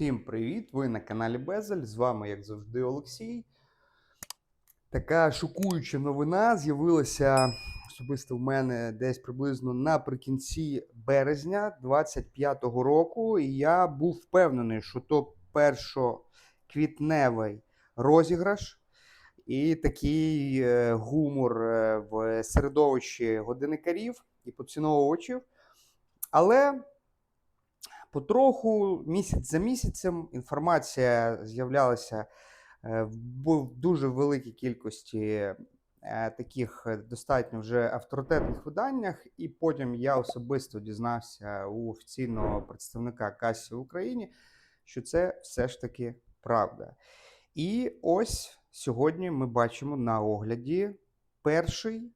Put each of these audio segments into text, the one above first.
Всім привіт! Ви на каналі Безель. З вами, як завжди, Олексій. Така шокуюча новина з'явилася особисто в мене десь приблизно наприкінці березня 25-го року. І я був впевнений, що то першоквітневий розіграш і такий е, гумор е, в середовищі годинникарів і поціновувачів. Але потроху, місяць за місяцем, інформація з'являлася е, в дуже великій кількості е, таких е, достатньо вже авторитетних виданнях, і потім я особисто дізнався у офіційного представника Касі в Україні, що це все ж таки правда. І ось сьогодні ми бачимо на огляді перший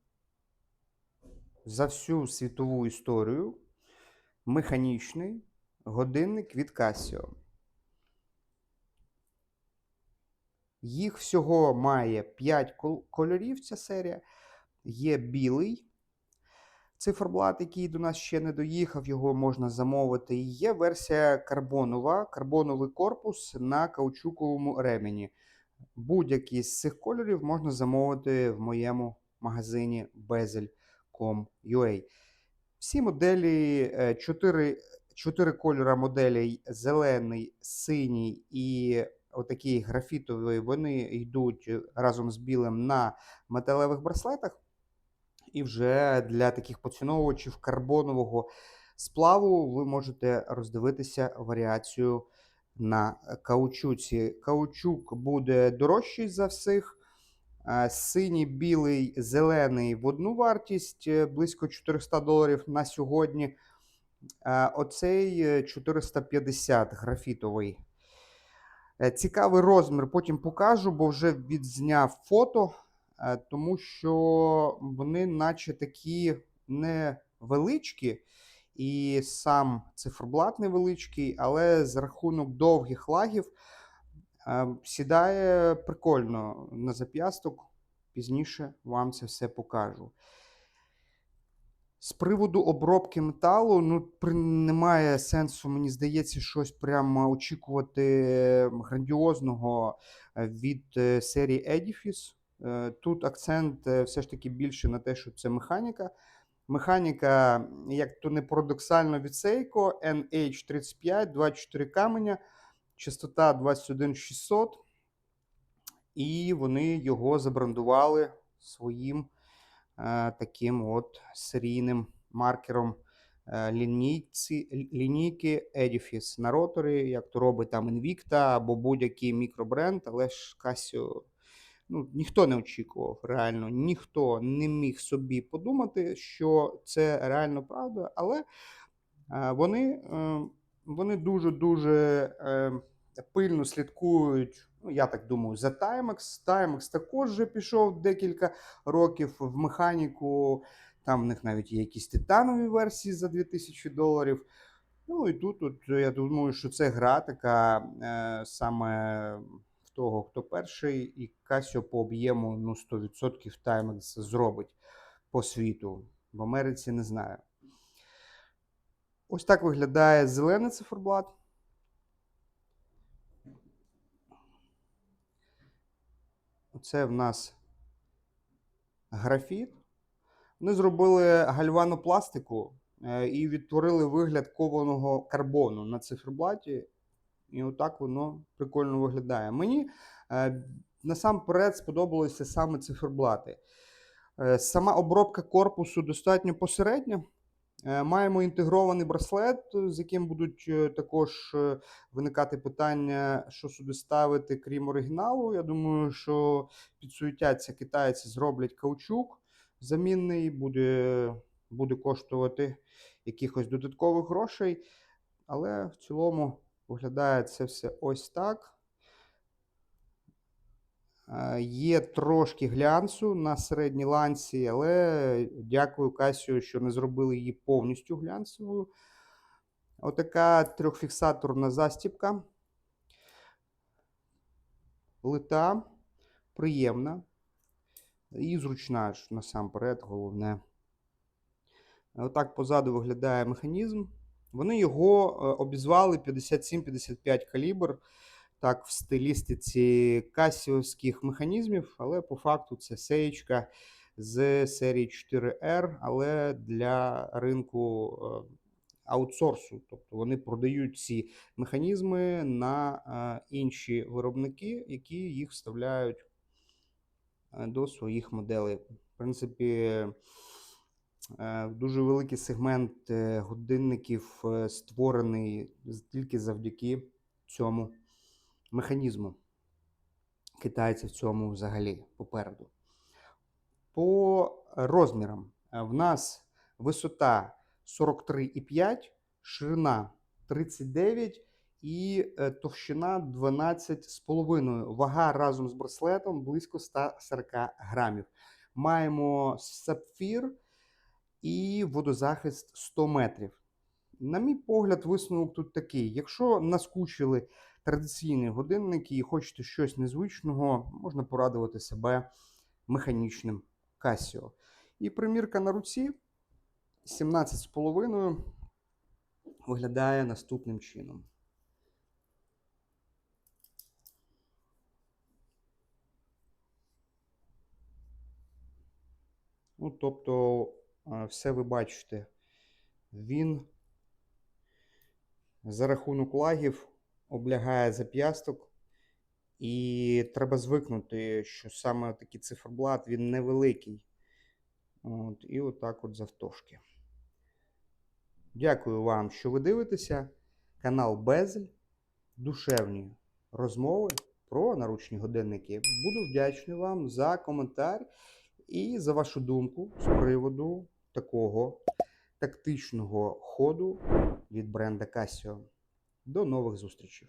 за всю світову історію механічний годинник від Casio. Їх всього має 5 кольорів ця серія. Є білий циферблат, який до нас ще не доїхав, його можна замовити. І є версія карбонова, карбоновий корпус на каучуковому ремені. Будь-який з цих кольорів можна замовити в моєму магазині bezel.com.ua. Всі моделі, 4, 4 кольора моделей: зелений, синій і отакий графітовий, вони йдуть разом з білим на металевих браслетах. І вже для таких поціновувачів карбонового сплаву ви можете роздивитися варіацію на каучуці. Каучук буде дорожчий за всіх. Синій, білий, зелений в одну вартість е, близько 400 доларів на сьогодні. Е, Оцей е, 450 графітовий. Е, Цікавий розмір, потім покажу, бо вже відзняв фото, е, тому що вони, наче такі невеличкі, і сам циферблат невеличкий, але за рахунок довгих лагів е, сідає прикольно на зап'ясток. Пізніше вам це все покажу. З приводу обробки металу, ну, немає сенсу, мені здається, щось прямо очікувати грандіозного е, від е, серії Edifice. Е, Тут акцент все ж таки більше на те, що це механіка. Механіка, як то не парадоксально від Seiko, NH35, 24 каменя, частота 21600. І вони його забрендували своїм таким от серійним маркером е, лінійці, лінійки Edifice на роторі, як то робить там Invicta або будь-який мікробренд, але ж Casio ну, ніхто не очікував, реально, ніхто не міг собі подумати, що це реально правда, але е, вони, е, вони дуже-дуже е, пильно слідкують. Ну, я так думаю, за Timex. Timex також вже пішов декілька років в механіку. Там в них навіть є якісь титанові версії за 2000 доларів. Ну і тут, тут я думаю, що це гра така е, саме в того, хто перший, і Casio по об'єму ну, 100% Timex зробить по світу. В Америці не знаю. Ось так виглядає зелений циферблат. Оце в нас графіт. Вони зробили гальванопластику е, і відтворили вигляд кованого карбону на циферблаті. І отак воно прикольно виглядає. Мені е, насамперед сподобалися саме циферблати. Е, Сама обробка корпусу достатньо посередня. Е, Маємо інтегрований браслет, з яким будуть е, також е, виникати питання, що сюди ставити, крім оригіналу. Я думаю, що підсуетяться китайці, зроблять каучук замінний, буде, буде коштувати якихось додаткових грошей. Але в цілому виглядає це все ось так. Е, Є трошки глянцю на середній ланці, але дякую Касію, що не зробили її повністю глянцевою. Отака трьохфіксаторна застіпка. Лита приємна і зручна насамперед, головне. Отак позаду виглядає механізм. Вони його е, обізвали 57-55 калібр, так, в стилістиці касіовських механізмів, але по факту це сеєчка з серії 4R, але для ринку е, аутсорсу. Тобто вони продають ці механізми на е, інші виробники, які їх вставляють е, до своїх моделей. В принципі, дуже великий сегмент годинників створений тільки завдяки цьому механізму. Китайці в цьому взагалі попереду. По розмірам е, в нас висота 43,5, ширина 39 і е, товщина 12,5. Вага разом з браслетом близько 140 грамів. Маємо сапфір і водозахист 100 метрів. На мій погляд, висновок тут такий: якщо наскучили традиційні годинники і хочете щось незвичного, можна порадувати себе механічним Casio. І примірка на руці 17,5 виглядає наступним чином. Ну, тобто, е, все ви бачите, він за рахунок лагів облягає зап'ясток, і треба звикнути, що саме такий циферблат він невеликий. От, і отак от завтовшки. Дякую вам, що ви дивитеся. Канал Безель. Душевні розмови про наручні годинники. Буду вдячний вам за коментар і за вашу думку з приводу такого тактичного ходу від бренда Casio. До нових зустрічей!